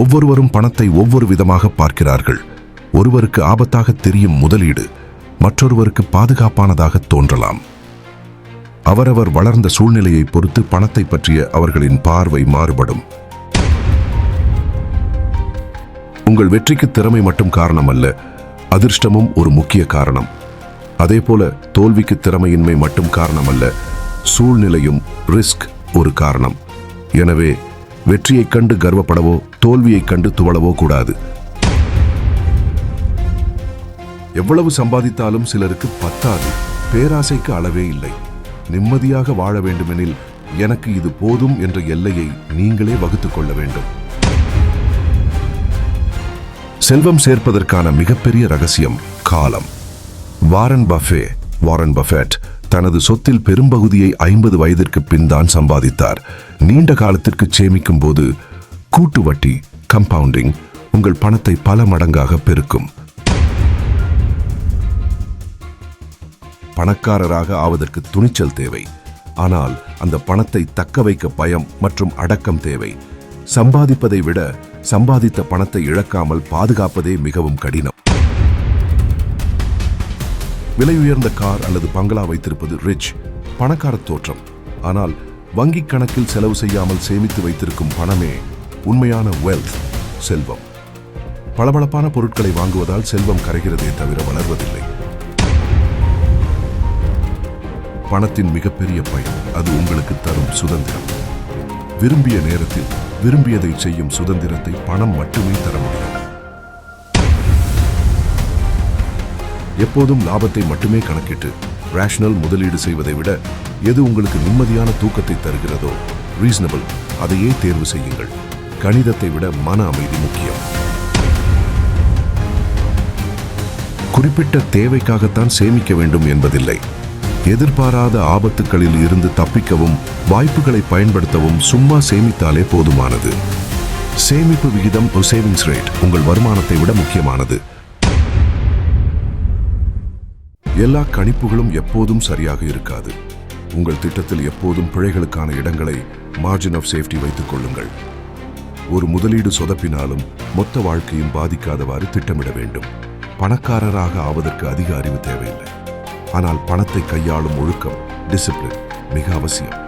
ஒவ்வொருவரும் பணத்தை ஒவ்வொரு விதமாக பார்க்கிறார்கள். ஒருவருக்கு ஆபத்தாக தெரியும் முதலீடு மற்றொருவருக்கு பாதுகாப்பானதாக தோன்றலாம். அவரவர் வளர்ந்த சூழ்நிலையை பொறுத்து பணத்தை பற்றிய அவர்களின் பார்வை மாறுபடும். உங்கள் வெற்றிக்கு திறமை மட்டும் காரணம் அல்ல அதிர்ஷ்டமும் ஒரு முக்கிய காரணம். அதேபோல தோல்விக்கு திறமையின்மை மட்டும் காரணம் அல்ல சூழ்நிலையும் ரிஸ்க் ஒரு காரணம். எனவே வெற்றியைக் கண்டு கர்வப்படவோ தோல்வியைக் கண்டு துவளவோ கூடாது. எவ்வளவு சம்பாதித்தாலும் சிலருக்கு பத்தாது. பேராசைக்கு அளவே இல்லை. நிம்மதியாக வாழ வேண்டுமெனில் எனக்கு இது போதும் என்ற எல்லையை நீங்களே வகுத்துக் கொள்ள வேண்டும். செல்வம் சேர்ப்பதற்கான மிகப்பெரிய ரகசியம் காலம். வாரன் பஃபே வாரன் பஃபேட் தனது சொத்தில் பெரும்பகுதியை ஐம்பது வயதிற்கு பின் தான் சம்பாதித்தார். நீண்ட காலத்திற்கு சேமிக்கும் போது கூட்டு வட்டி கம்பவுண்டிங் உங்கள் பணத்தை பல மடங்காக பெருக்கும். பணக்காரராக ஆவதற்கு துணிச்சல் தேவை. ஆனால் அந்த பணத்தை தக்க வைக்க பயம் மற்றும் அடக்கம் தேவை. சம்பாதிப்பதை விட சம்பாதித்த பணத்தை இழக்காமல் பாதுகாப்பதே மிகவும் கடினம். விலை உயர்ந்த கார் அல்லது பங்களா வைத்திருப்பது ரிச் பணக்கார தோற்றம். ஆனால் வங்கிக் கணக்கில் செலவு செய்யாமல் சேமித்து வைத்திருக்கும் பணமே உண்மையான வெல்த் செல்வம். பளபளப்பான பொருட்களை வாங்குவதால் செல்வம் கரைகிறதே தவிர வளர்வதில்லை. பணத்தின் மிகப்பெரிய பயன் அது உங்களுக்கு தரும் சுதந்திரம். விரும்பிய நேரத்தில் விரும்பியதை செய்யும் சுதந்திரத்தை பணம் மட்டுமே தர முடியும். எப்போதும் லாபத்தை மட்டுமே கணக்கிட்டு ரேஷனல் முதலீடு செய்வதை விட எது உங்களுக்கு நிம்மதியான தூக்கத்தை தருகிறதோ ரீசனபிள் அதையே தேர்வு செய்யுங்கள். கணிதத்தை விட மன அமைதி முக்கியம். குறிப்பிட்ட தேவைக்காகத்தான் சேமிக்க வேண்டும் என்பதில்லை. எதிர்பாராத ஆபத்துகளில் இருந்து தப்பிக்கவும் வாய்ப்புகளை பயன்படுத்தவும் சும்மா சேமித்தாலே போதுமானது. சேமிப்பு விகிதம் சேவிங்ஸ் ரேட் உங்கள் வருமானத்தை விட முக்கியமானது. எல்லா கணிப்புகளும் எப்போதும் சரியாக இருக்காது. உங்கள் திட்டத்தில் எப்போதும் பிழைகளுக்கான இடங்களை மார்ஜின் ஆஃப் சேஃப்டி வைத்துக் கொள்ளுங்கள். ஒரு முதலீடு சொதப்பினாலும் மொத்த வாழ்க்கையும் பாதிக்காதவாறு திட்டமிட வேண்டும். பணக்காரராக ஆவதற்கு அதிக அறிவு தேவையில்லை. ஆனால் பணத்தை கையாளும் ஒழுக்கம் டிசிப்ளின் மிக அவசியம்.